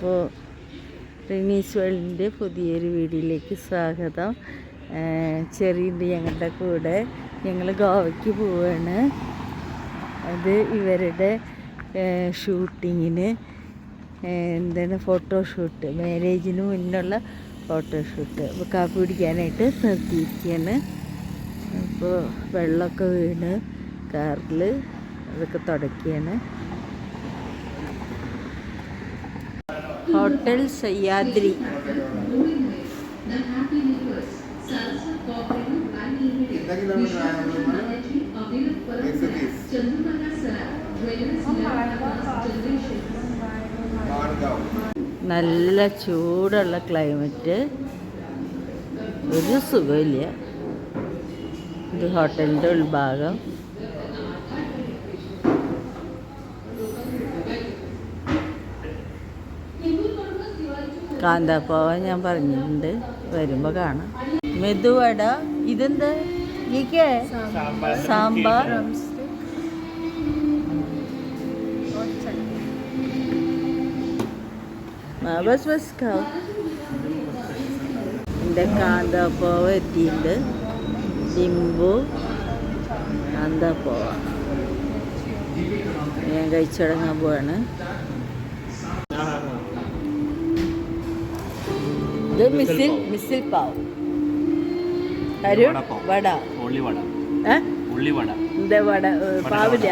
അപ്പോൾ റിനീസ് പുതിയൊരു വീഡിയോയിലേക്ക് സ്വാഗതം. ചെറിയുണ്ട് ഞങ്ങളുടെ കൂടെ. ഞങ്ങൾ ഗോവയ്ക്ക് പോവാണ്. അത് ഇവരുടെ ഷൂട്ടിങ്ങിന് എന്താണ് ഫോട്ടോഷൂട്ട് മാരേജിന് മുന്നുള്ള ഫോട്ടോഷൂട്ട്. അപ്പോൾ കാപ്പി പിടിക്കാനായിട്ട് നിർത്തിയിരിക്കുകയാണ്. അപ്പോൾ വെള്ളമൊക്കെ വീണ് കാറിൽ അതൊക്കെ തുടക്കുകയാണ്. ഹോട്ടൽ സയ്യാദ്രി. നല്ല ചൂടുള്ള ക്ലൈമറ്റ് ഒരു സുഖമില്ല. ഇത് ഹോട്ടലിന്റെ ഉൾഭാഗം. കാന്താപ്പാവ ഞാൻ പറഞ്ഞിട്ടുണ്ട്. വരുമ്പോൾ കാണാം. മെതുവട ഇതെന്ത്? ഈക്കേ സാമ്പാർ. ബസ് ബസ് എന്റെ കാന്താപ്പോവ എത്തിയിട്ടുണ്ട്. ഡിംബു കാന്താപ്പോവ. ഞാൻ കഴിച്ചു തുടങ്ങാൻ പോവാണ്. ഇത് മിസിൽ മിസിൽ പാവ്. വട ഉള്ളി വട. ഉള്ളിവട ഏ ഉള്ളിവട എന്താ വട? പാവില്ല.